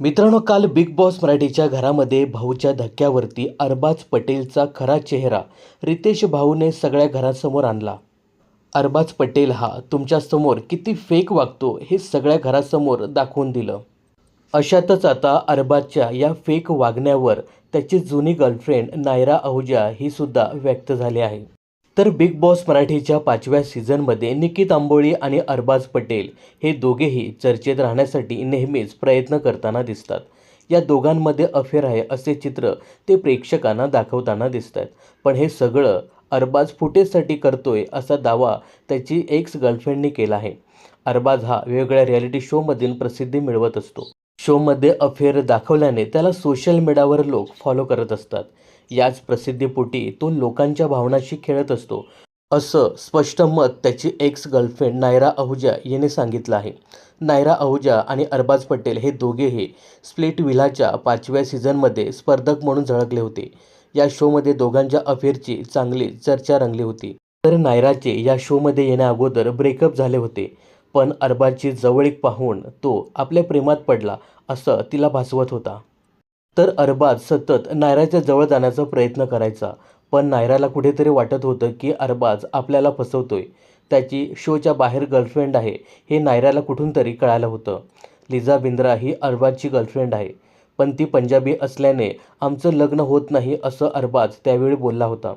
मित्रांनो काल big boss मराठीच्या घरामध्ये भाऊच्या धक्क्यावरती अरबाज पटेलचा खरा चेहरा रितेश भाऊने सगळ्या घरासमोर आणला. अरबाज पटेल हा तुमच्यासमोर किती फेक वागतो हे सगळ्या घरासमोर दाखवून दिलं. अशातच आता अरबाजच्या या फेक वागण्यावर त्याची जुनी गर्लफ्रेंड नायरा आहुजा ही सुद्धा व्यक्त झाली आहे. तर बिग बॉस मराठीच्या पाचव्या सीझनमध्ये निकित आंबोळी आणि अरबाज पटेल हे दोघेही चर्चेत राहण्यासाठी नेहमीच प्रयत्न करताना दिसतात. या दोघांमध्ये अफेअर आहे असे चित्र ते प्रेक्षकांना दाखवताना दिसत आहेत पण हे सगळं अरबाज फुटेजसाठी करतोय असा दावा त्याची एक्स गर्लफ्रेंडने केला आहे. अरबाज हा वेगवेगळ्या रियालिटी शोमधून प्रसिद्धी मिळवत असतो. शोमध्ये अफेअर दाखवल्याने त्याला सोशल मीडियावर लोक फॉलो करत असतात. याच प्रसिद्धीपोटी तो लोकांच्या भावनाशी खेळत असतो. असं स्पष्ट मत त्याची एक्स गर्लफ्रेंड नायरा आहुजा याने सांगितलं आहे. नायरा आहुजा आणि अरबाज पटेल हे दोघेही स्प्लिट विलाच्या पाचव्या सीझनमध्ये स्पर्धक म्हणून झळकले होते. या शोमध्ये दोघांच्या अफेअरची चांगली चर्चा रंगली होती. तर नायराचे या शोमध्ये येण्या अगोदर ब्रेकअप झाले होते. पण अरबाजची जवळीक पाहून तो आपल्या प्रेमात पडला असं तिला भासवत होता. तर अरबाज सतत नायराच्या जवळ जाण्याचा प्रयत्न करायचा. पण नायराला कुठेतरी वाटत होतं की अरबाज आपल्याला फसवतोय. त्याची शोच्या बाहेर गर्लफ्रेंड आहे हे नायराला कुठून तरी कळालं होतं. लिझा बिंद्रा ही अरबाजची गर्लफ्रेंड आहे. पण ती पंजाबी असल्याने आमचं लग्न होत नाही असं अरबाज त्यावेळी बोलला होता.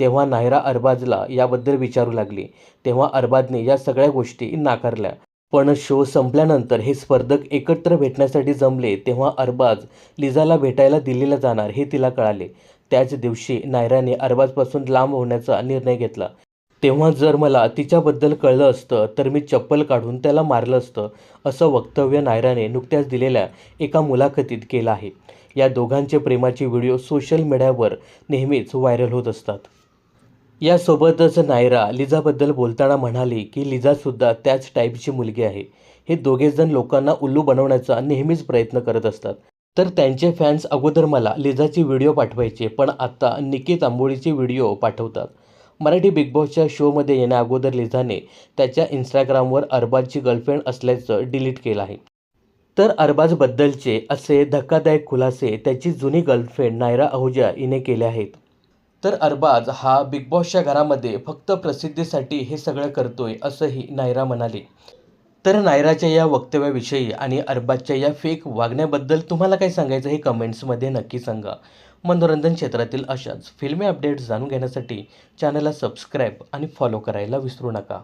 तेव्हा नायरा अरबाजला याबद्दल विचारू लागली. तेव्हा अरबाजने या सगळ्या गोष्टी नाकारल्या. पण शो संपल्यानंतर हे स्पर्धक एकत्र भेटण्यासाठी जमले तेव्हा अरबाज लिझाला भेटायला दिल्लीला जाणार हे तिला कळाले. त्याच दिवशी नायराने अरबाजपासून लांब होण्याचा निर्णय घेतला. तेव्हा जर मला तिच्याबद्दल कळलं असतं तर मी चप्पल काढून त्याला मारलं असतं असं वक्तव्य नायराने नुकत्याच दिलेल्या एका मुलाखतीत केलं आहे. या दोघांचे प्रेमाचे व्हिडिओ सोशल मीडियावर नेहमीच व्हायरल होत असतात. यासोबतच नायरा लिझाबद्दल बोलताना म्हणाली की लिझासुद्धा त्याच टाईपची मुलगी आहे. हे दोघेजण लोकांना उल्लू बनवण्याचा नेहमीच प्रयत्न करत असतात. तर त्यांचे फॅन्स अगोदर मला लिझाची व्हिडिओ पाठवायचे पण आत्ता निकित आंबोळीचे व्हिडिओ पाठवतात. मराठी बिग बॉसच्या शोमध्ये येण्या अगोदर लिझाने त्याच्या इंस्टाग्रामवर अरबाजची गर्लफ्रेंड असल्याचं डिलीट केलं आहे. तर अरबाजबद्दलचे असे धक्कादायक खुलासे त्याची जुनी गर्लफ्रेंड नायरा अहुजा हिने केले आहेत. तर अरबाज हा बिग बॉसच्या घरामध्ये फक्त प्रसिद्धीसाठी हे सगळं करतोय असंही नायरा म्हणाली. तर नायराच्या या वक्तव्याविषयी आणि अरबाजच्या या फेक वागण्याबद्दल तुम्हाला काय सांगायचं हे कमेंट्समध्ये नक्की सांगा. मनोरंजन क्षेत्रातील अशाच फिल्मी अपडेट्स जाणून घेण्यासाठी चॅनलला सबस्क्राईब आणि फॉलो करायला विसरू नका.